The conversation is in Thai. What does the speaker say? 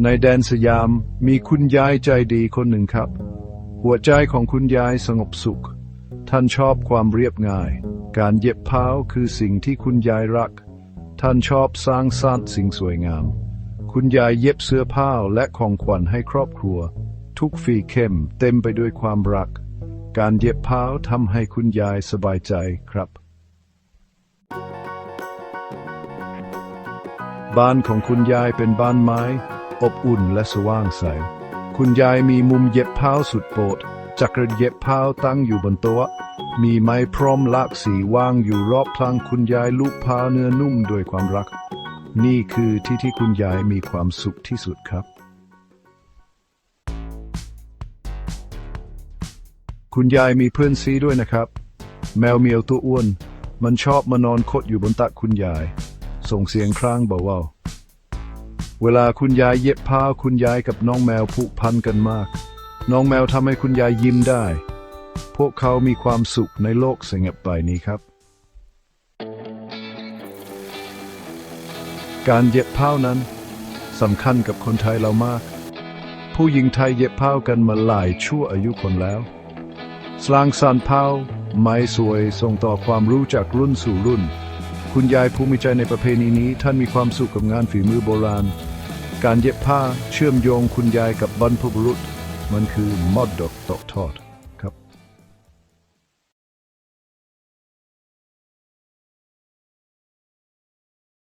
ในแดนสยามมีคุณยายใจดีคนหนึ่งครับ หัวใจของคุณยายสงบสุข ท่านชอบความเรียบง่าย การเย็บผ้าคือสิ่งที่คุณยายรัก ท่านชอบสร้างสรรค์สิ่งสวยงาม คุณยายเย็บเสื้อผ้าและของขวัญให้ครอบครัว ทุกฝีเข้มเต็มไปด้วยความรัก การเย็บผ้าทำให้คุณยายสบายใจครับบ้านของคุณยายเป็นบ้านไม้ อบอุ่นและสว่างใส คุณยายมีมุมเย็บผ้าสุดโปรดจักรเย็บผ้าตั้งอยู่บนโต๊ะ มีไม้พร้อมลากสีว่างอยู่รอบพลางคุณยายลูกผ้าเนื้อนุ่มด้วยความรัก นี่คือที่ที่คุณยายมีความสุขที่สุดครับ คุณยายมีเพื่อนซีด้วยนะครับ แมวเมียวตัวอ้วน มันชอบมานอนคดอยู่บนตักคุณยาย ส่งเสียงครางเบาๆ เวลาคุณยายเย็บผ้าคุณยายกับน้องแมวผูกพันกันมาก น้องแมวทำให้คุณยายยิ้มได้ พวกเขามีความสุขในโลกสงบใบนี้ครับ การเย็บผ้านั้นสำคัญกับคนไทยเรามาก ผู้หญิงไทยเย็บผ้ากันมาหลายชั่วอายุคนแล้วสรางสรรค์ผ้าไม้สวยส่งต่อความรู้จากรุ่นสู่รุ่น คุณยายภูมิใจในประเพณีนี้ท่านมีความสุขกับงานฝีมือโบราณ การเย็บผ้าเชื่อมโยงคุณยายกับบรรพบุรุษ มันคือมอดดกตกทอด